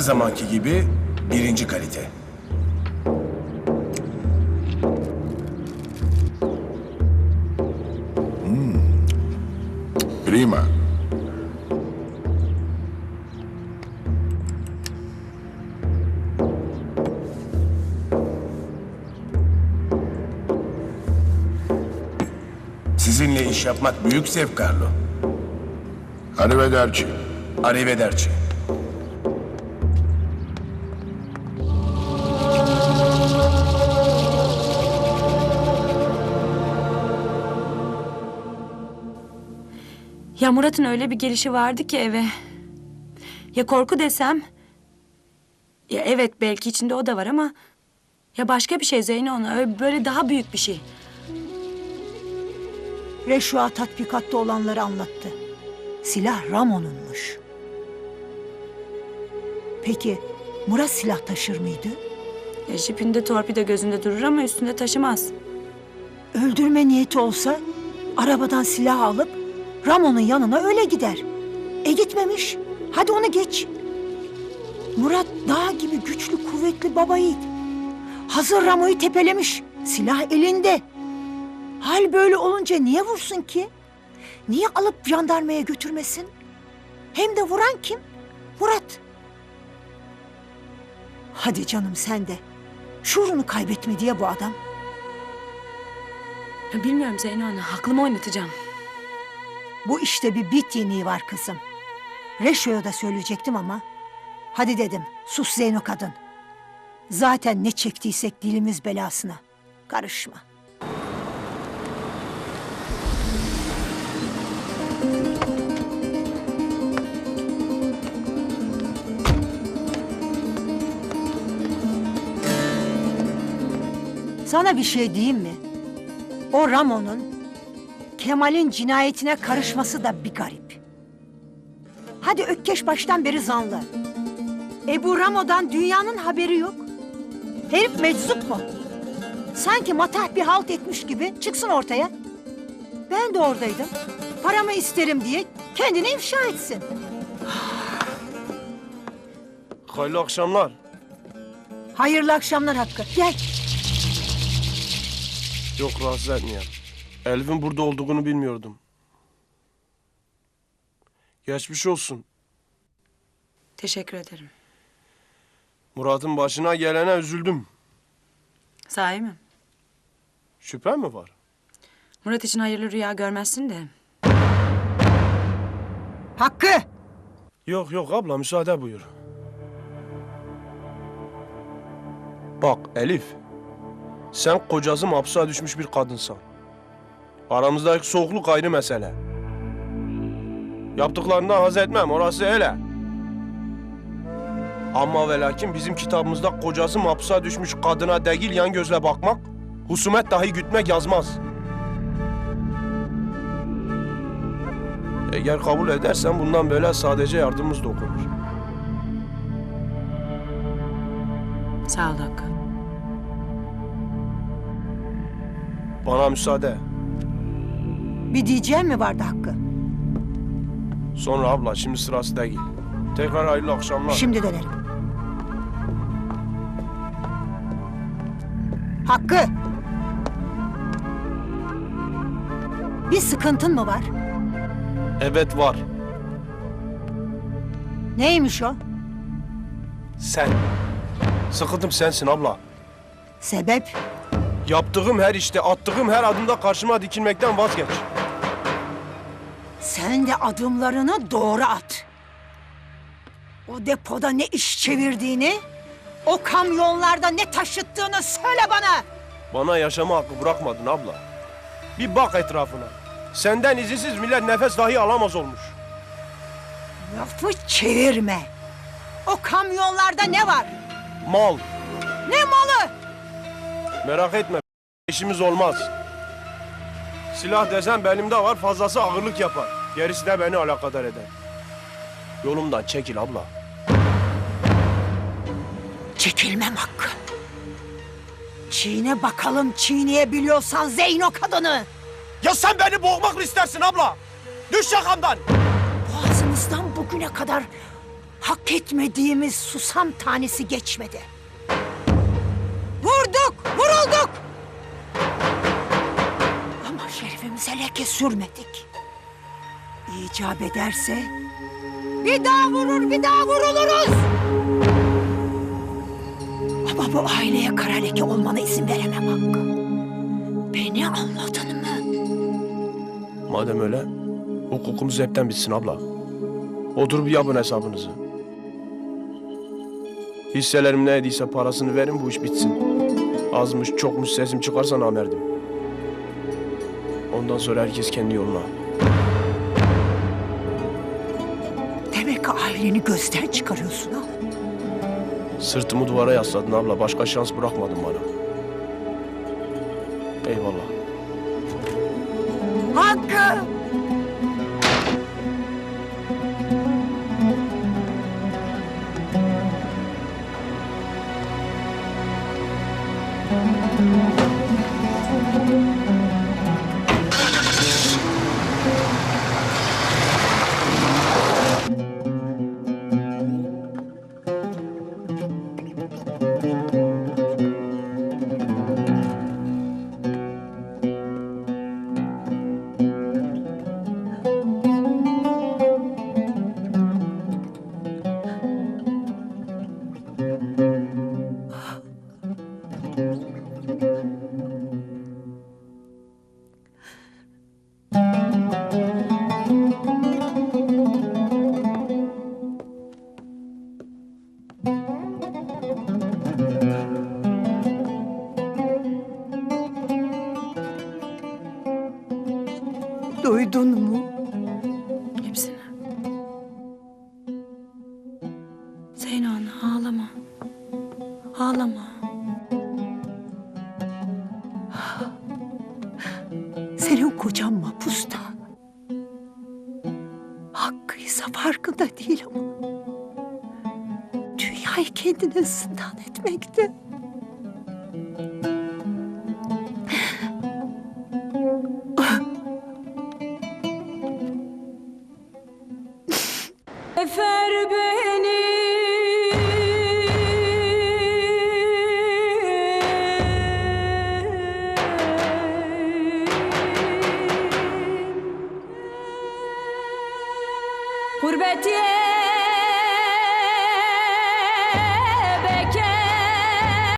Her zamanki gibi birinci kalite. Prima. Sizinle iş yapmak büyük zevk Carlo. Arrivederci. Arrivederci. Ya Murat'ın öyle bir gelişi vardı ki eve. Ya korku desem... Ya evet belki içinde o da var ama... Ya başka bir şey Zeyno ona öyle böyle daha büyük bir şey. Reşua tatbikatta olanları anlattı. Silah Ramon'unmuş. Peki Murat silah taşır mıydı? Ya jipinde torpido gözünde durur ama üstünde taşımaz. Öldürme niyeti olsa arabadan silah alıp Ramon'un yanına öyle gider. E gitmemiş. Hadi onu geç. Murat dağ gibi güçlü kuvvetli baba. Hazır Ramo'yu tepelemiş. Silah elinde. Hal böyle olunca niye vursun ki? Niye alıp jandarmaya götürmesin? Hem de vuran kim? Murat. Hadi canım sen de. Şuurunu kaybetme diye bu adam. Bilmiyorum Zeyno ana aklımı oynatacağım. Bu işte bir bit yeniği var kızım. Reşo'ya da söyleyecektim ama. Hadi dedim sus Zeyno kadın. Zaten ne çektiysek dilimiz belasına. Karışma. Sana bir şey diyeyim mi? O Ramon'un Kemal'in cinayetine karışması da bir garip. Hadi Ökkeş baştan beri zanlı. Ebu Ramo'dan dünyanın haberi yok. Herif meczup mu? Sanki matah bir halt etmiş gibi çıksın ortaya. Ben de oradaydım. Paramı isterim diye kendini ifşa etsin. Hayırlı akşamlar. Hayırlı akşamlar Hakkı. Gel. Yok rahatsız etmeyen. Elif'in burada olduğunu bilmiyordum. Geçmiş olsun. Teşekkür ederim. Murat'ın başına gelene üzüldüm. Sahi mi? Şüphen mi var? Murat için hayırlı rüya görmezsin de. Hakkı. Yok yok abla müsaade buyur. Bak Elif. Sen kocazım hapse düşmüş bir kadınsan. Aramızdaki soğukluk ayrı mesele. Yaptıklarından haz etmem orası öyle. Ama ve lakin bizim kitabımızda kocası hapse düşmüş kadına değil yan gözle bakmak, husumet dahi gütmek yazmaz. Eğer kabul edersen bundan böyle sadece yardımımız dokunur. Sağ ol Hakkı. Bana müsaade. Bir diyeceğim mi vardı Hakkı? Sonra abla şimdi sırası değil. Tekrar hayırlı akşamlar. Şimdi dönerim. Hakkı. Bir sıkıntın mı var? Evet var. Neymiş o? Sen. Sıkıntım sensin abla. Sebep? Yaptığım her işte, attığım her adımda karşıma dikilmekten vazgeç. Sen de adımlarını doğru at. O depoda ne iş çevirdiğini, o kamyonlarda ne taşıttığını söyle bana. Bana yaşama hakkı bırakmadın abla. Bir bak etrafına. Senden izinsiz millet nefes dahi alamaz olmuş. Lafı çevirme. O kamyonlarda ne var? Mal. Ne malı? Merak etme. işimiz olmaz. Silah desen belimde var fazlası ağırlık yapar. Gerisi de beni alakadar eder. Yolumdan çekil abla. Çekilmem hakkı. Çiğne bakalım çiğneyebiliyorsan Zeyno kadını. Ya sen beni boğmak mı istersin abla? Düş yakamdan. Boğazımızdan bugüne kadar hak etmediğimiz susam tanesi geçmedi. Şerefimize leke sürmedik. İcap ederse bir daha vurur, bir daha vuruluruz. Ama bu aileye kara leke olmana izin veremem Hakkı. Beni anladın mı? Madem öyle, hukukumuz hepten bitsin abla. Oturup yapın hesabınızı. Hisselerim neydiyse parasını verin bu iş bitsin. Azmış çokmuş sesim çıkarsa namerdim. Ondan sonra herkes kendi yoluna. Demek ki aileni gözden çıkarıyorsun ha? Sırtımı duvara yasladın abla. Başka şans bırakmadın bana. Eyvallah. Hakkı! Duydun mu? Hepsini. Zeyno ana ağlama. Ağlama. Senin kocan mapusta. Hakkıysa farkında değil ama. Dünyayı kendine zindan etmekte.